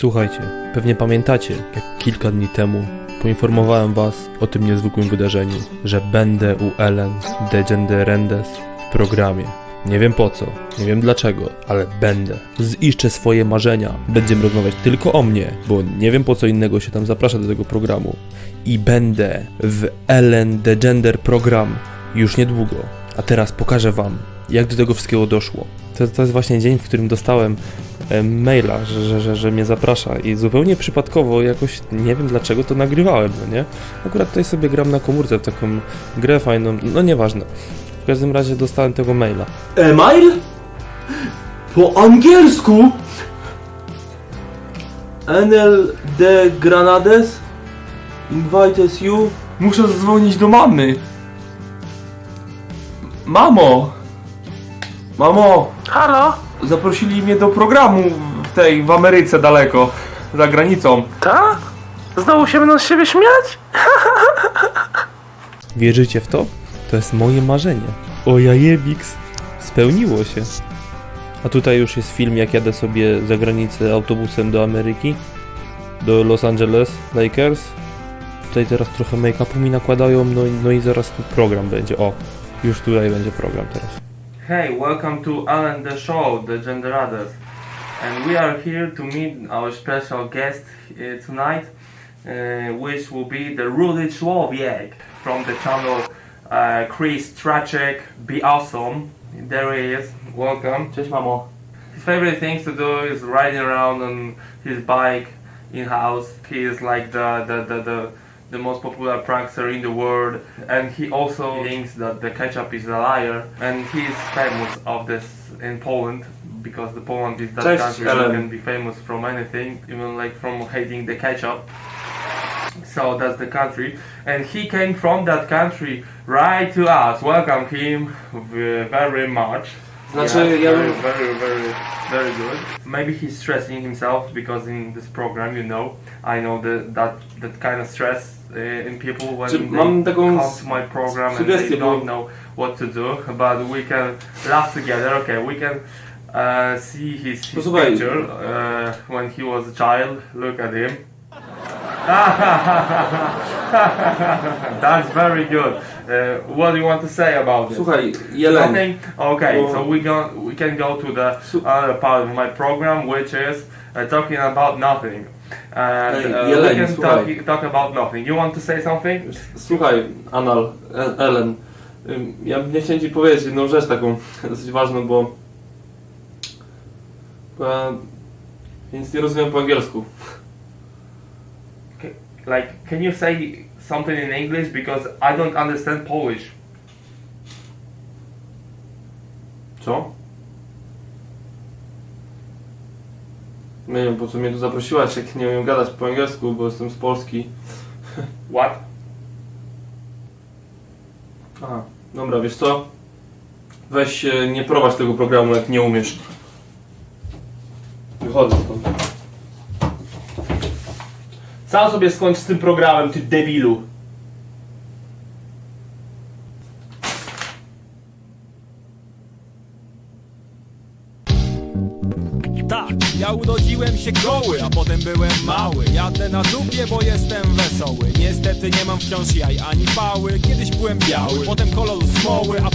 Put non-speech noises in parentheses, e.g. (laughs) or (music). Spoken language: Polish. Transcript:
Słuchajcie, pewnie pamiętacie, jak kilka dni temu poinformowałem was o tym niezwykłym wydarzeniu, że będę u Ellen DeGeneres w programie. Nie wiem po co, nie wiem dlaczego, ale będę. Ziszczę swoje marzenia. Będziemy rozmawiać tylko o mnie, bo nie wiem po co innego się tam zaprasza do tego programu. I będę w Ellen DeGender program już niedługo. A teraz pokażę wam, jak do tego wszystkiego doszło. To, to jest właśnie dzień, w którym dostałem maila, że, że, że, że mnie zaprasza i zupełnie przypadkowo jakoś, nie wiem dlaczego, to nagrywałem, no nie? Akurat tutaj sobie gram na komórce w taką grę fajną, no nieważne. W każdym razie dostałem tego maila. Email? Po angielsku? NL de Granades? Invites you? Muszę zadzwonić do mamy. Mamo! Mamo! Halo? Zaprosili mnie do programu w tej, w Ameryce daleko, za granicą. Tak? Znowu się będą z siebie śmiać? (laughs) Wierzycie w to? To jest moje marzenie. O jajebix. Spełniło się. A tutaj już jest film, jak jadę sobie za granicę autobusem do Ameryki. Do Los Angeles Lakers. Tutaj teraz trochę make-upu mi nakładają, no, i- no i zaraz tu program będzie. O, już tutaj będzie program teraz. Hey, welcome to Alan the Show, the Genderaders. And we are here to meet our special guest uh, tonight, uh, which will be the Rudy Człowiek from the channel uh, Chris Strachek Be Awesome. There he is. Welcome. Cześć mamo. His favorite things to do is riding around on his bike in house. He is like the the, the, the the most popular prankster in the world and he also thinks that the ketchup is a liar and he is famous of this in Poland because the Poland is that Cześć, country that can be famous from anything even like from hating the ketchup. So that's the country. And he came from that country right to us. Welcome him very much Znaczy, yeah, ja very, bym- very, very, very good. Maybe he's stressing himself because in this program, you know, I know the, that that kind of stress uh, in people when Czy they mam taką come to my program and sugestię, they bo- don't know what to do, but we can laugh together. Okay, we can uh, see his, his Posłuchaj. picture uh, when he was a child. Look at him. (laughs) That's very good. Uh, what do you want to say about it? Słuchaj, Jeleń. Nothing? Okay, Well- so we go we can go to the other part of my program, which is uh, talking about nothing. And uh, we Jeleń, can słuchaj. talk, talk about nothing. You want to say something? Słuchaj, Anal, Ellen, ja nie chciałem ci powiedzieć jedną rzecz taką (laughs) dosyć ważną, bo, bo ja nic nie rozumiem po angielsku. Like, can you say something in English because I don't understand Polish? Co? Nie wiem, po co mnie tu zaprosiłaś, jak nie umiem gadać po angielsku, bo jestem z Polski. (laughs) What? Aha, dobra, wiesz co? Weź e, nie prowadź tego programu, jak nie umiesz. Wychodzę stąd. Sam sobie skończ z tym programem, ty debilu. Tak, ja urodziłem się goły, a potem byłem mały. Jadę na dupie, bo jestem wesoły. Niestety nie mam wciąż jaj ani pały. Kiedyś byłem biały, potem koloru smoły A